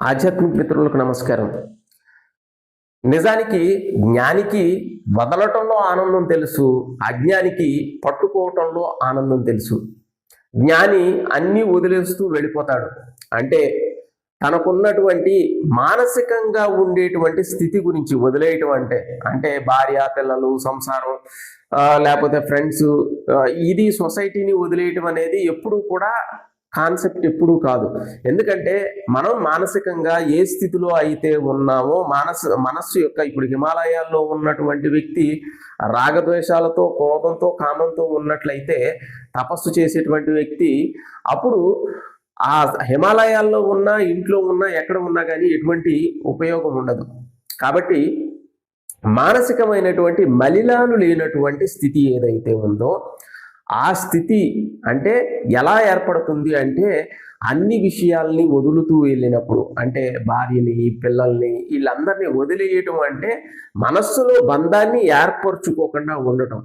ఆధ్యాత్మిక మిత్రులకు నమస్కారం. నిజానికి జ్ఞానికి వదలటంలో ఆనందం తెలుసు అజ్ఞానికి పట్టుకోవటంలో ఆనందం తెలుసు. జ్ఞాని అన్నీ వదిలేస్తూ వెళ్ళిపోతాడు. అంటే తనకున్నటువంటి మానసికంగా ఉండేటువంటి స్థితి గురించి వదిలేయటం అంటే అంటే భార్య పిల్లలు సంసారం లేకపోతే ఫ్రెండ్స్ ఇది సొసైటీని వదిలేయటం అనేది ఎప్పుడు కూడా కాన్సెప్ట్ ఎప్పుడూ కాదు. ఎందుకంటే మనం మానసికంగా ఏ స్థితిలో అయితే ఉన్నామో మానస మనస్సు యొక్క ఇప్పుడు హిమాలయాల్లో ఉన్నటువంటి వ్యక్తి రాగద్వేషాలతో కోపంతో కామంతో ఉన్నట్లయితే తపస్సు చేసేటువంటి వ్యక్తి అప్పుడు ఆ హిమాలయాల్లో ఉన్న ఇంట్లో ఉన్న ఎక్కడ ఉన్నా కానీ ఎటువంటి ఉపయోగం ఉండదు. కాబట్టి మానసికమైనటువంటి మలిలాలు లేనటువంటి స్థితి ఏదైతే ఉందో ఆ స్థితి అంటే ఎలా ఏర్పడుతుంది అంటే అన్ని విషయాల్ని వదులుతూ వెళ్ళినప్పుడు అంటే భార్యని పిల్లల్ని వీళ్ళందరినీ వదిలేయటం అంటే మనస్సులో బంధాన్ని ఏర్పరచుకోకుండా ఉండటం.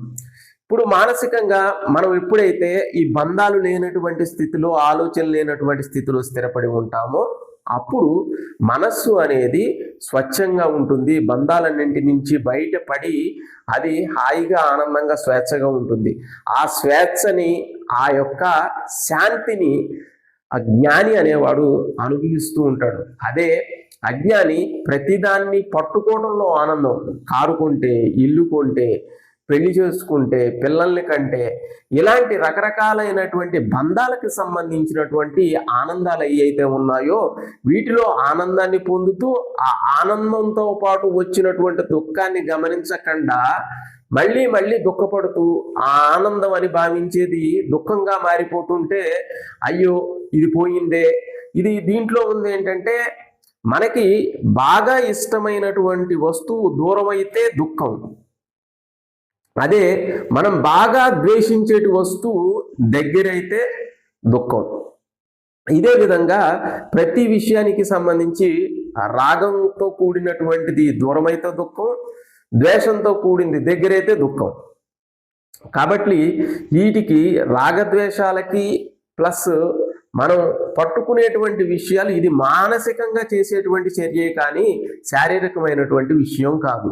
ఇప్పుడు మానసికంగా మనం ఎప్పుడైతే ఈ బంధాలు లేనటువంటి స్థితిలో ఆలోచన లేనటువంటి స్థితిలో స్థిరపడి ఉంటామో అప్పుడు మనస్సు అనేది స్వచ్ఛంగా ఉంటుంది. బంధాలన్నింటి నుంచి బయటపడి అది హాయిగా ఆనందంగా స్వేచ్ఛగా ఉంటుంది. ఆ స్వేచ్ఛని ఆ యొక్క శాంతిని అజ్ఞాని జ్ఞాని అనేవాడు అనుభవిస్తూ ఉంటాడు. అదే అజ్ఞాని ప్రతిదాన్ని పట్టుకోవడంలో ఆనందం. కారు కొంటే ఇల్లు కొంటే పెళ్ళి చేసుకుంటే పిల్లల్ని కంటే ఇలాంటి రకరకాలైనటువంటి బంధాలకు సంబంధించినటువంటి ఆనందాలు ఏవైతే ఉన్నాయో వీటిలో ఆనందాన్ని పొందుతూ ఆ ఆనందంతో పాటు వచ్చినటువంటి దుఃఖాన్ని గమనించకుండా మళ్ళీ మళ్ళీ దుఃఖపడుతూ ఆ ఆనందం అని భావించేది దుఃఖంగా మారిపోతుంటే అయ్యో ఇది పోయిందే. ఇది దీంట్లో ఉంది ఏంటంటే మనకి బాగా ఇష్టమైనటువంటి వస్తువు దూరమైతే దుఃఖం. అదే మనం బాగా ద్వేషించేటి వస్తువు దగ్గరైతే దుఃఖం. ఇదే విధంగా ప్రతి విషయానికి సంబంధించి రాగంతో కూడినటువంటిది దూరమైతే దుఃఖం ద్వేషంతో కూడింది దగ్గరైతే దుఃఖం. కాబట్టి వీటికి రాగద్వేషాలకి ప్లస్ మనం పట్టుకునేటువంటి విషయాలు ఇది మానసికంగా చేసేటువంటి చర్యే కానీ శారీరకమైనటువంటి విషయం కాదు.